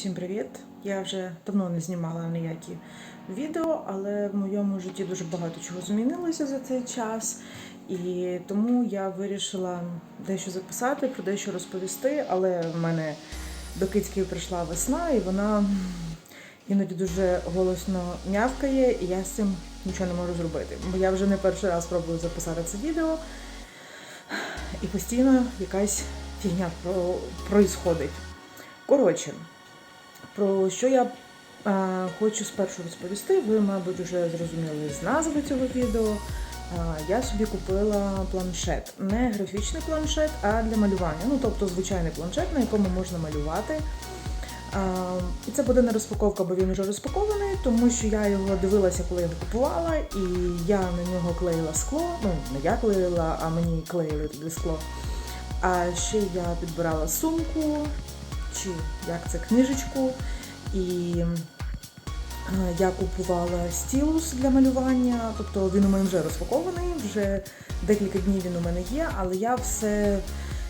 Всім привіт! Я вже давно не знімала ніякі відео, але в моєму житті дуже багато чого змінилося за цей час. І тому я вирішила дещо записати, про дещо розповісти. Але в мене до кицьків прийшла весна, і вона іноді дуже голосно м'явкає, і я з цим нічого не можу зробити. Бо я вже не перший раз пробую записати це відео, і постійно якась фігня про... проїсходить. Коротше, про що я е, хочу спершу розповісти, ви, мабуть, вже зрозуміли з назви цього відео. Е, я собі купила планшет. Не графічний планшет, а для малювання. Ну, тобто звичайний планшет, на якому можна малювати. Е, і це буде не розпаковка, бо він вже розпакований, тому що я його дивилася, коли я його купувала, і я на нього клеїла скло. Ну, не я клеїла, а мені клеїли тоді скло. А ще я підбирала сумку, чи як це книжечку. І е, я купувала стілус для малювання, тобто він у мене вже розпакований, вже декілька днів він у мене є, але я все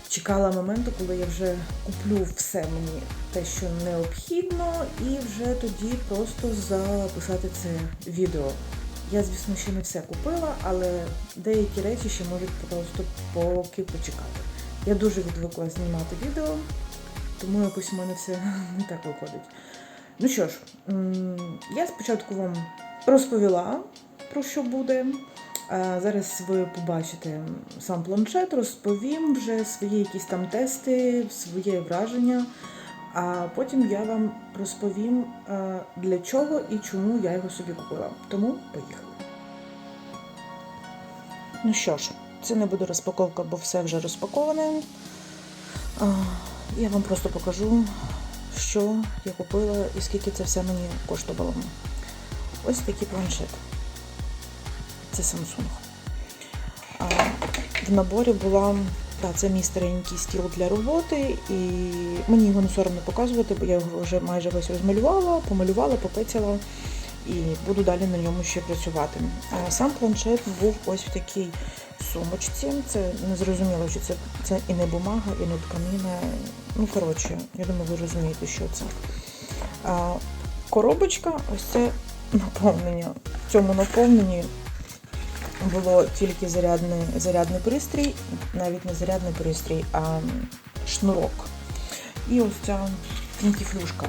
чекала моменту, коли я вже куплю все мені те, що необхідно, і вже тоді просто записати це відео. Я, звісно, ще не все купила, але деякі речі ще можуть просто поки почекати. Я дуже відвикла знімати відео, тому якось у мене все не так виходить. Ну що ж, я спочатку вам розповіла про що буде. Зараз ви побачите сам планшет, розповім вже свої якісь там тести, своє враження. А потім я вам розповім, е, для чого і чому я його собі купила. Тому поїхали. Ну що ж, це не буде розпаковка, бо все вже розпаковане. Я вам просто покажу, що я купила і скільки це все мені коштувало. Ось такий планшет. Це Samsung. А, В наборі була, та, це мій старенький стіл для роботи, і мені його не соромно показувати, бо я його вже майже весь розмалювала, помалювала, попецяла і буду далі на ньому ще працювати. А Сам планшет був ось в такій сумочці. Це не зрозуміло, що це, це і не бумага, і не тканина. Ну, коротше, я думаю, ви розумієте, що це. А, коробочка, ось це наповнення. В цьому наповненні було тільки зарядний, зарядний пристрій, навіть не зарядний пристрій, а шнурок. І ось ця фінтіфлюшка.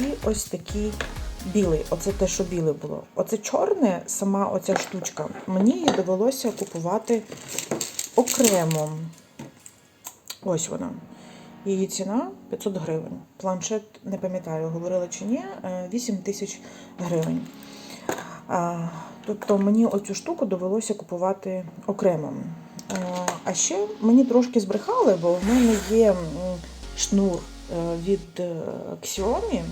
І ось такий білий. Оце те, що біле було. Оце чорне, сама оця штучка. Мені її довелося купувати окремо. Ось вона. Її ціна 500 гривень. Планшет, не пам'ятаю, говорила чи ні, е, 8 тисяч гривень. Тобто мені оцю штуку довелося купувати окремо. А, А ще мені трошки збрехали, бо в мене є шнур е, від е, Xiaomi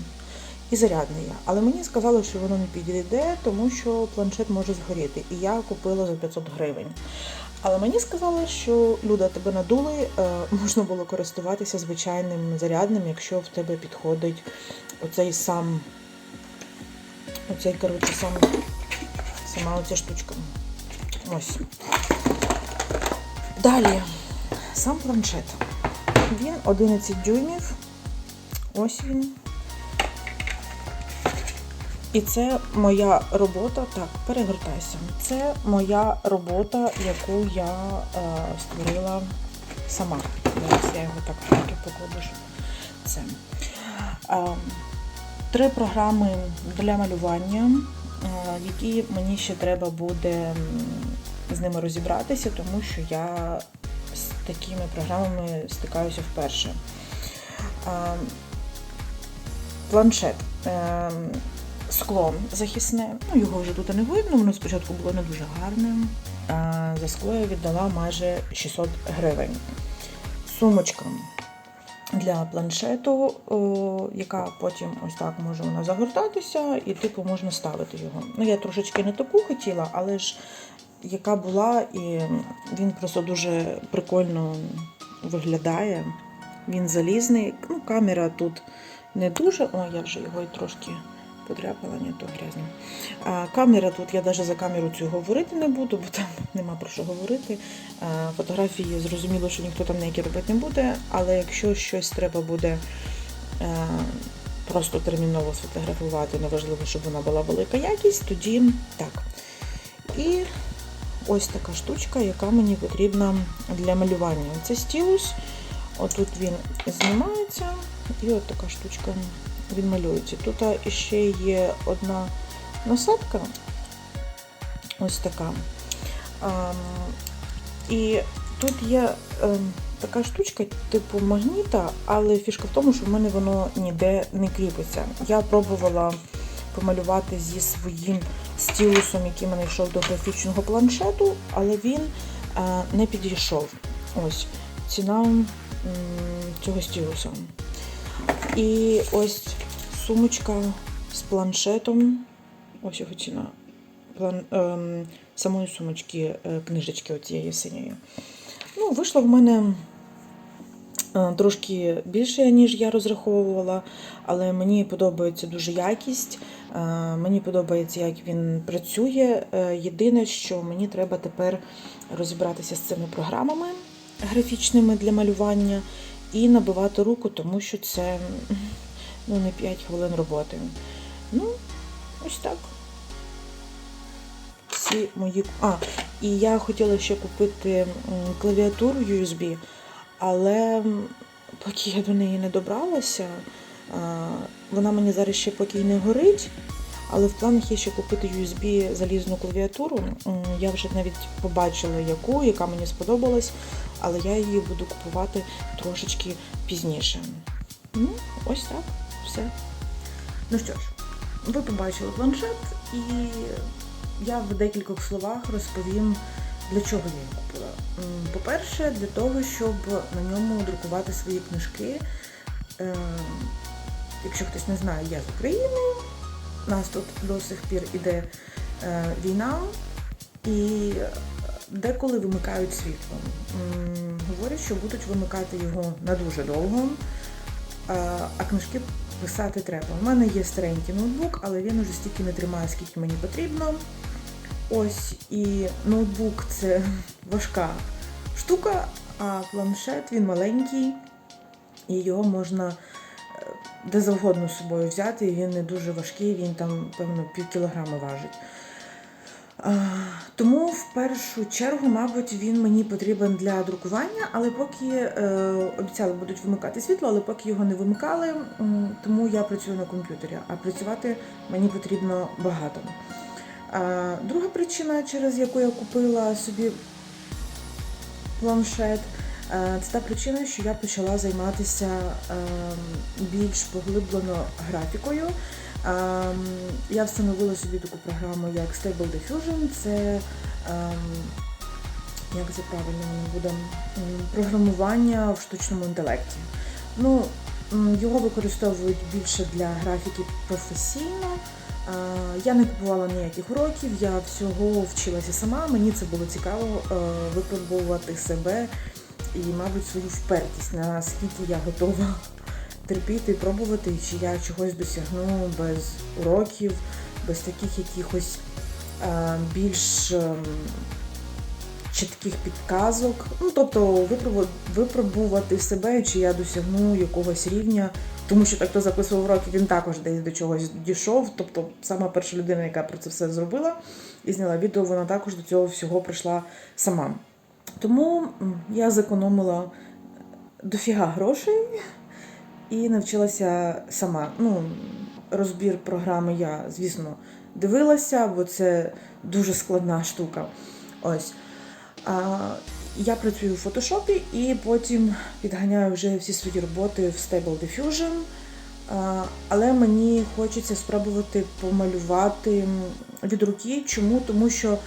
і зарядний. є. Але мені сказали, що воно не підійде, тому що планшет може згоріти. І я купила за 500 гривень. Але мені сказали, що Люда, тебе надули, е, можна було користуватися звичайним зарядним, якщо в тебе підходить оцей сам, оцей, коротше, сам, сама оця штучка. Ось. Далі, сам планшет. Він 11 дюймів. Ось він. І це моя робота. Так, перегортайся. Це моя робота, яку я е, створила сама. Зараз я його так трохи покладу. Це. Е, три програми для малювання, е, які мені ще треба буде з ними розібратися, тому що я з такими програмами стикаюся вперше. Е, планшет. Е, скло захисне. Ну, його вже тут не видно, воно спочатку було не дуже гарним. За скло я віддала майже 600 гривень. Сумочка для планшету, яка потім ось так може вона загортатися, і типу можна ставити його. Ну, я трошечки не таку хотіла, але ж яка була, і він просто дуже прикольно виглядає. Він залізний. Ну, камера тут не дуже. О, я вже його і трошки подряпала, то грязно. А, камера тут, я навіть за камеру цю говорити не буду, бо там нема про що говорити. А, фотографії зрозуміло, що ніхто там ніякі робити не буде, але якщо щось треба буде е, просто терміново сфотографувати, неважливо, щоб вона була велика якість, тоді так. І ось така штучка, яка мені потрібна для малювання. Це стілус. Отут він знімається, і от така штучка він. Тут ще є одна насадка, ось така. Ам, і тут є ем, така штучка, типу магніта, але фішка в тому, що в мене воно ніде не кріпиться. Я пробувала помалювати зі своїм стілусом, який мене йшов до графічного планшету, але він е, не підійшов. Ось ціна цього стілуса. І ось сумочка з планшетом. Ось ціна. План, ем, самої сумочки, е, книжечки оцієї синьої. Ну, вийшло в мене е, трошки більше, ніж я розраховувала, але мені подобається дуже якість. е, Мені подобається, як він працює. Е, Єдине, що мені треба тепер розібратися з цими програмами графічними для малювання і набивати руку, тому що це ну, не 5 хвилин роботи. Ну, ось так. Всі мої. А, і я хотіла ще купити клавіатуру USB, але поки я до неї не добралася, вона мені зараз ще поки не горить. Але в планах є ще купити USB залізну клавіатуру. Я вже навіть побачила яку, яка мені сподобалась, але я її буду купувати трошечки пізніше. Ну, ось так, все. Ну що ж, ви побачили планшет, і я в декількох словах розповім, для чого я його купила. По-перше, для того, щоб на ньому друкувати свої книжки. Е, Якщо хтось не знає, я з України. Нас тут до сих пір іде е, війна, і деколи вимикають світло. Говорять, що будуть вимикати його на дуже довго, а, а книжки писати треба. У мене є старенький ноутбук, але він уже стільки не тримає, скільки мені потрібно. Ось і ноутбук це важка штука, а планшет він маленький, і його можна е, де завгодно з собою взяти, і він не дуже важкий, він там, певно, пів кілограми важить. Тому в першу чергу, мабуть, він мені потрібен для друкування, але поки е, обіцяли будуть вимикати світло, але поки його не вимикали, тому я працюю на комп'ютері, а працювати мені потрібно багато. Друга причина, через яку я купила собі планшет, це та причина, що я почала займатися ем, більш поглиблено графікою. Ем, Я встановила собі таку програму, як Stable Diffusion. Це ем, як це правильно буде програмування в штучному інтелекті. Ну, його використовують більше для графіки професійно. Е, Я не купувала ніяких уроків, я всього вчилася сама. Мені це було цікаво е, випробувати себе і, мабуть, свою впертість, наскільки я готова терпіти, пробувати, чи я чогось досягну без уроків, без таких якихось е, більш ем, чітких підказок. Ну, тобто випробувати себе, чи я досягну якогось рівня. Тому що так, хто записував уроки, він також десь до чогось дійшов. Тобто, сама перша людина, яка про це все зробила і зняла відео, вона також до цього всього прийшла сама. Тому я зекономила дофіга грошей і навчилася сама. Ну, розбір програми я, звісно, дивилася, бо це дуже складна штука. Ось. А, я працюю в фотошопі і потім підганяю вже всі свої роботи в Stable Diffusion. А, але мені хочеться спробувати помалювати від руки. Чому? Тому що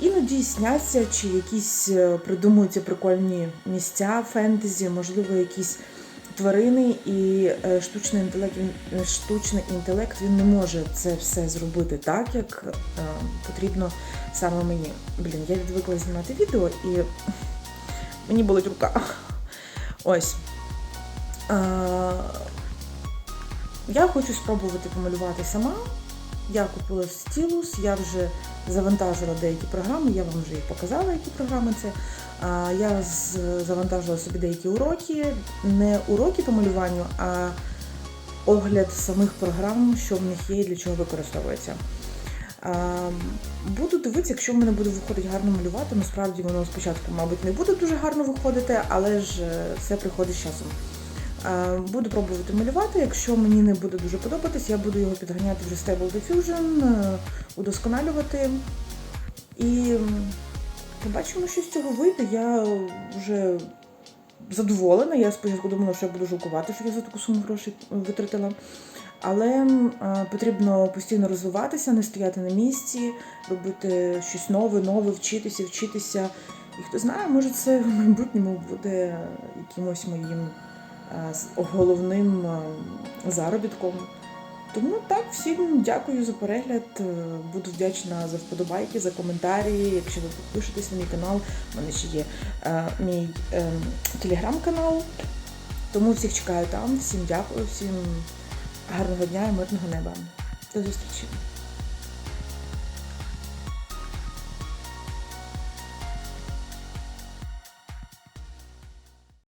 іноді сняться чи якісь е, придумуються прикольні місця фентезі, можливо, якісь тварини, і е, штучний інтелект, е, штучний інтелект він не може це все зробити так, як потрібно саме мені. Блін, я відвикла знімати відео і мені болить рука. Ось. Я хочу спробувати помалювати сама. Я купила стілус, я вже завантажила деякі програми, я вам вже їх показала, які програми це. Я завантажила собі деякі уроки, не уроки по малюванню, а огляд самих програм, що в них є і для чого використовується. Буду дивитися, якщо в мене буде виходити гарно малювати. Насправді воно спочатку, мабуть, не буде дуже гарно виходити, але ж е, все приходить з часом. А, Буду пробувати малювати. Якщо мені не буде дуже подобатись, я буду його підганяти вже Stable Diffusion, е, удосконалювати. І побачимо, що з цього вийде. Я вже задоволена. Я спочатку думала, що я буду жалкувати, що я за таку суму грошей витратила. Але е, потрібно постійно розвиватися, не стояти на місці, робити щось нове, нове, вчитися, вчитися. І хто знає, може це в майбутньому буде якимось моїм е, головним е, заробітком. Тому так, всім дякую за перегляд. е, Буду вдячна за вподобайки, за коментарі. Якщо ви підпишетесь на мій канал, в мене ще є е, мій е, телеграм-канал. Тому всіх чекаю там. Всім дякую, всім гарного дня і мирного неба. До зустрічі!